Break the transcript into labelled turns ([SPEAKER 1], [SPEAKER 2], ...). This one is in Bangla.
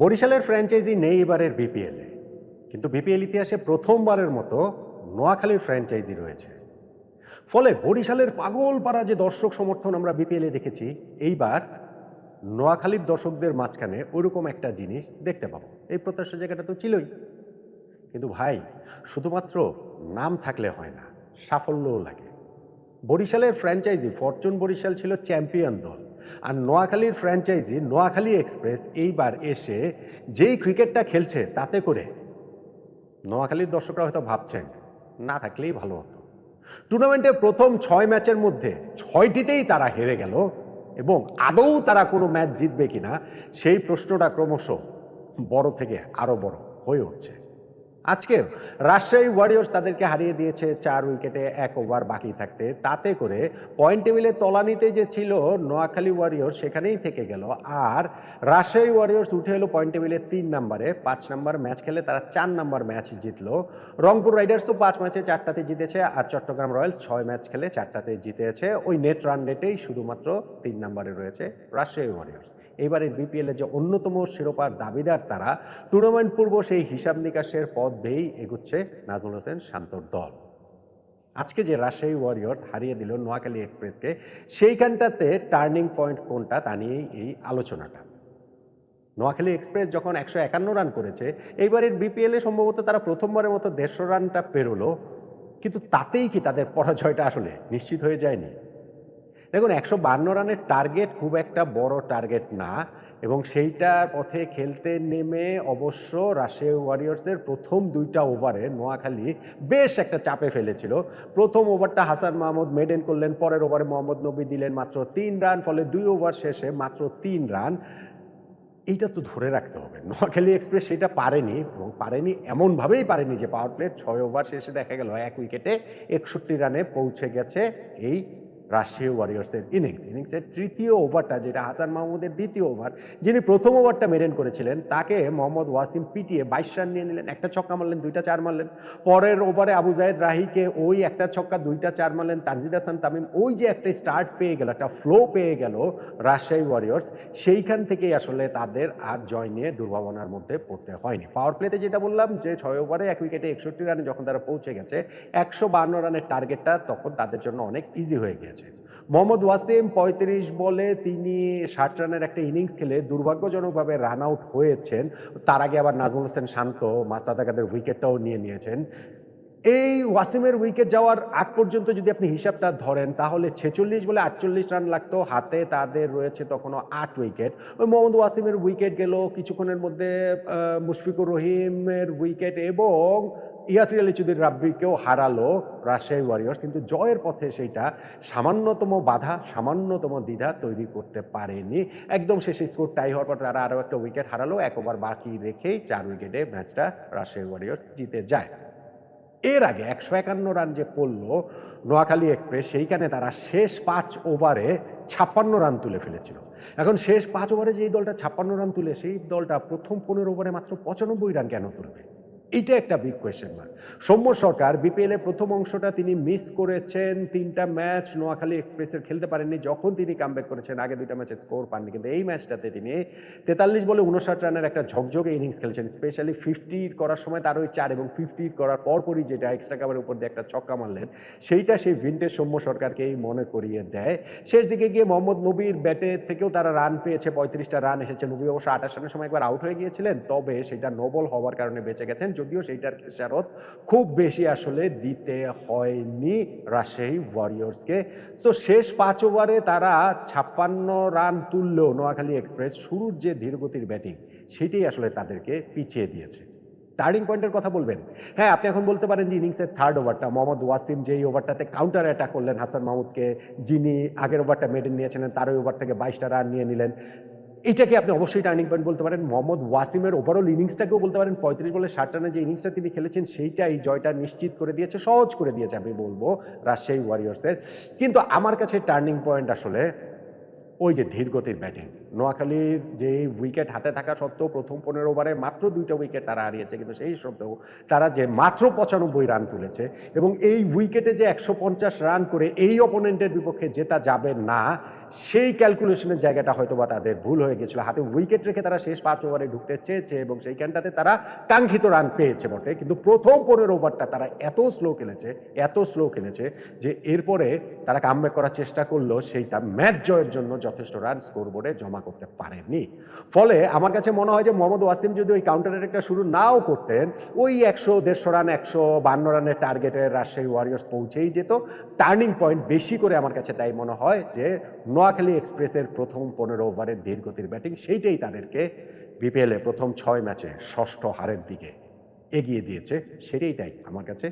[SPEAKER 1] বরিশালের ফ্র্যাঞ্চাইজি নেই এবারের বিপিএলে কিন্তু বিপিএল ইতিহাসে প্রথমবারের মতো নোয়াখালীর ফ্র্যাঞ্চাইজি রয়েছে। ফলে বরিশালের পাগলপাড়া যে দর্শক সমর্থন আমরা বিপিএলে দেখেছি, এইবার নোয়াখালীর দর্শকদের মাঝখানে ওইরকম একটা জিনিস দেখতে পাবো। এই প্রত্যাশা জায়গাটা তো ছিলই। কিন্তু ভাই, শুধুমাত্র নাম থাকলে হয় না, সাফল্যও লাগে। বরিশালের ফ্র্যাঞ্চাইজি, ফরচুন বরিশাল ছিল চ্যাম্পিয়ন দল। আর নোয়াখালীর ফ্র্যাঞ্চাইজি নোয়াখালী এক্সপ্রেস এইবার এসে যেই ক্রিকেটটা খেলছে তাতে করে নোয়াখালীর দর্শকরা হয়তো ভাবছেন, না থাকলেই ভালো হতো। টুর্নামেন্টের প্রথম ছয় ম্যাচের মধ্যে ছয়টিতেই তারা হেরে গেল এবং আদৌ তারা কোনো ম্যাচ জিতবে কিনা সেই প্রশ্নটা ক্রমশ বড় থেকে আরও বড় হয়ে উঠছে। আজকে রাজশাহী ওয়ারিয়র্স তাদেরকে হারিয়ে দিয়েছে চার উইকেটে এক ওভার বাকি থাকতে। তাতে করে পয়েন্ট টেবিলের তলানিতে যে ছিল নোয়াখালী ওয়ারিয়র্স সেখানেই থেকে গেল। আর রাজশাহী ওয়ারিয়র্স উঠে এলো পয়েন্ট টেবিলের তিন নম্বরে। পাঁচ নম্বর ম্যাচ খেলে তারা চার নম্বর ম্যাচ জিতলো। রংপুর রাইডার্সও পাঁচ ম্যাচে চারটাতে জিতেছে আর চট্টগ্রাম রয়্যালস ছয় ম্যাচ খেলে চারটাতে জিতেছে। ওই নেট রান রেটেই শুধুমাত্র তিন নম্বরে রয়েছে রাজশাহী ওয়ারিয়র্স এইবারের বিপিএলের যে অন্যতম শিরোপার দাবিদার তারা টুর্নামেন্ট পূর্ব সেই হিসাব নিকাশের পথ বেয়েই এগুচ্ছে নাজমুল হোসেন শান্তর দল। আজকে যে রাজশাহী ওয়ারিয়র্স হারিয়ে দিল নোয়াখালী এক্সপ্রেসকে সেইখানটাতে টার্নিং পয়েন্ট কোনটা তা নিয়েই এই আলোচনাটা। নোয়াখালী এক্সপ্রেস যখন একশো একান্ন রান করেছে, এইবারের বিপিএলে সম্ভবত তারা প্রথমবারের মতো দেড়শো রানটা পেরোলো, কিন্তু তাতেই কি তাদের পরাজয়টা আসলে নিশ্চিত হয়ে যায়নি? দেখুন, একশো বান্ন রানের টার্গেট খুব একটা বড় টার্গেট না এবং সেইটার পথে খেলতে নেমে অবশ্য রাশিয়া ওয়ারিয়র্সের প্রথম দুইটা ওভারে নোয়াখালী বেশ একটা চাপে ফেলেছিল। প্রথম ওভারটা হাসান মাহমুদ মেডেন করলেন, পরের ওভারে মোহাম্মদ নবী দিলেন মাত্র তিন রান ফলে দুই ওভার শেষে মাত্র তিন রান এইটা তো ধরে রাখতে হবে। নোয়াখালী এক্সপ্রেস সেটা পারেনি এবং পারেনি এমনভাবেই পারেনি যে পাওয়ার প্লের ছয় ওভার শেষে দেখা গেল এক উইকেটে একষট্টি রানে পৌঁছে গেছে এই রাশিয়া ওয়ারিয়ার্সের ইনিংস ইনিংসের তৃতীয় ওভারটা, যেটা হাসান মাহমুদের দ্বিতীয় ওভার, যিনি প্রথম ওভারটা মেরেন করেছিলেন, তাকে মোহাম্মদ ওয়াসিম পিটিয়ে বাইশ রান নিয়ে নিলেন, একটা ছক্কা মারলেন, দুইটা চার মারলেন। পরের ওভারে আবু জায়েদ রাহিকে ওই একটা ছক্কা, দুইটা চার মারলেন, তানজিদ হাসান তামিম, ওই যে একটা স্টার্ট পেয়ে গেল, একটা ফ্লো পেয়ে গেল রাজশাহী ওয়ারিয়ার্স সেইখান থেকেই আসলে তাদের আর জয় নিয়ে দুর্ভাবনার মধ্যে পড়তে হয়নি। পাওয়ার প্লেতে যেটা বললাম, যে ছয় ওভারে এক উইকেটে একষট্টি রানে যখন তারা পৌঁছে গেছে, একশো বান্ন রানের টার্গেটটা তখন তাদের জন্য অনেক ইজি হয়ে গিয়েছে। মোহাম্মদ ওয়াসিম পঁয়ত্রিশ বলে তিনি ষাট রানের একটা ইনিংস খেলে দুর্ভাগ্যজনকভাবে রান আউট হয়েছেন। তার আগে আবার নাজমুল হোসেন শান্ত মাসাদাকাদের উইকেটটাও নিয়ে নিয়েছেন। এই ওয়াসিমের উইকেট যাওয়ার আগ পর্যন্ত যদি আপনি হিসাবটা ধরেন, তাহলে ছেচল্লিশ বলে আটচল্লিশ রান লাগতো। হাতে তাদের রয়েছে তখনও আট উইকেট। ওই মোহাম্মদ ওয়াসিমের উইকেট গেল কিছুক্ষণের মধ্যে মুশফিকুর রহিমের উইকেট এবং ইয়াসির আলী চৌধুরী রাব্বিকেও হারালো রাজশাহী ওয়ারিয়র্স। কিন্তু জয়ের পথে সেইটা সামান্যতম বাধা, সামান্যতম দ্বিধা তৈরি করতে পারেনি। একদম শেষে স্কোর টাই হওয়ার পর তারা আরও একটা উইকেট হারালো। এক ওভার বাকি রেখেই চার উইকেটে ম্যাচটা রাজশাহী ওয়ারিয়র্স জিতে যায়। এর আগে একশো একান্ন রান যে করল নোয়াখালী এক্সপ্রেস, সেইখানে তারা শেষ পাঁচ ওভারে ছাপ্পান্ন রান তুলে ফেলেছিল। এখন শেষ পাঁচ ওভারে যেই দলটা ছাপ্পান্ন রান তুলে, সেই দলটা প্রথম পনেরো ওভারে মাত্র পঁচানব্বই রান কেন তুলবে? এইটা একটা big question mark Soumya Sarkar BPL এর প্রথম অংশটা তিনি মিস করেছেন, তিনটা ম্যাচ নোয়াখালী এক্সপ্রেসের খেলতে পারেননি, যখন তিনি কামব্যাক করেছেন, আগে দুইটা ম্যাচে স্কোর পাননি, কিন্তু এই ম্যাচটাতে তিনি তেতাল্লিশ বলে উনষাট রানের একটা ঝকঝকে ইনিংস খেলছেন স্পেশালি ফিফটি করার সময় তার ওই চার এবং ফিফটি করার পরপরই যেটা এক্সট্রা কাভারের উপর দিয়ে একটা ছক্কা মারলেন, সেইটা সেই ভিন্টেজ সৌম্য সরকারকেই মনে করিয়ে দেয়। শেষ দিকে গিয়ে মোহাম্মদ নবীর ব্যাটে থেকেও তারা রান পেয়েছে, পঁয়ত্রিশটা রান এসেছে, নবী অবশ্য আঠাশ রানের সময় একবার আউট হয়ে গিয়েছিলেন, তবে সেটা নোবল হওয়ার কারণে বেঁচে গেছেন। যদিও সেইটার খেসারত খুব বেশি আসলে দিতে হয়নি রাজশাহী ওয়ারিয়র্সকে সো শেষ পাঁচ ওভারে তারা ছাপ্পান্ন রান তুললেও নোয়াখালী এক্সপ্রেস শুরুর যে ধীরগতির ব্যাটিং সেটাই আসলে তাদেরকে পিছিয়ে দিয়েছে। টার্নিং পয়েন্টের কথা বলবেন? হ্যাঁ আপনি এখন বলতে পারেন যে ইনিংসের থার্ড ওভারটা, মোহাম্মদ ওয়াসিম যেই ওভারটাতে কাউন্টার অ্যাটাক করলেন হাসান মাহমুদকে, যিনি আগের ওভারটা মেডেন নিয়েছিলেন, তার ওই ওভার থেকে বাইশটা রান নিয়ে নিলেন। এটাকে আপনি অবশ্যই টার্নিং পয়েন্ট বলতে পারেন। মোহাম্মদ ওয়াসিমের ওভারঅল ইনিংসটাকেও বলতে পারেন। পঁয়ত্রিশ বলে ষাট রানের যে ইনিংসটা তিনি খেলেছেন, সেইটা এই জয়টা নিশ্চিত করে দিয়েছে, সহজ করে দিয়েছে আমি বলব রাজশাহী ওয়ারিয়র্সের কিন্তু আমার কাছে টার্নিং পয়েন্ট আসলে ওই যে ধীরগতির ব্যাটিং নোয়াখালীর যে উইকেট হাতে থাকা সত্ত্বেও প্রথম পনেরো ওভারে মাত্র দুইটা উইকেট তারা হারিয়েছে, কিন্তু সেই সত্ত্বেও তারা যে মাত্র পঁচানব্বই রান তুলেছে এবং এই উইকেটে যে একশো পঞ্চাশ রান করে এই অপোনেন্টের বিপক্ষে জেতা যাবে না সেই ক্যালকুলেশনের জায়গাটা হয়তো বা তাদের ভুল হয়ে গেছিল। হাতে উইকেট রেখে তারা শেষ পাঁচ ওভারে ঢুকতে চেয়েছে এবং সেইখানটাতে তারা কাঙ্ক্ষিত রান পেয়েছে বটে। কিন্তু প্রথম পনেরো ওভারটা তারা এত স্লো খেলেছে, এত স্লো খেলেছে যে এরপরে তারা কামব্যাক করার চেষ্টা করল সেইটা ম্যাচ জয়ের জন্য যথেষ্ট রান স্কোরবোর্ডে জমা করতে পারেনি। ফলে আমার কাছে মনে হয় যে মোহাম্মদ ওয়াসিম যদি ওই কাউন্টার অ্যাটাকটা শুরু নাও করতেন, ওই একশো, দেড়শো রান একশো বান্ন রানের টার্গেটে রাজশাহী ওয়ারিয়ার্স পৌঁছেই যেত। টার্নিং পয়েন্ট বেশি করে আমার কাছে তাই মনে হয় যে নোয়াখালী এক্সপ্রেসের প্রথম পনেরো ওভারের ধীরগতির ব্যাটিং, সেইটাই তাদেরকে বিপিএলে প্রথম ছয় ম্যাচে ষষ্ঠ হারের দিকে এগিয়ে দিয়েছে, সেটাই তাই আমার কাছে।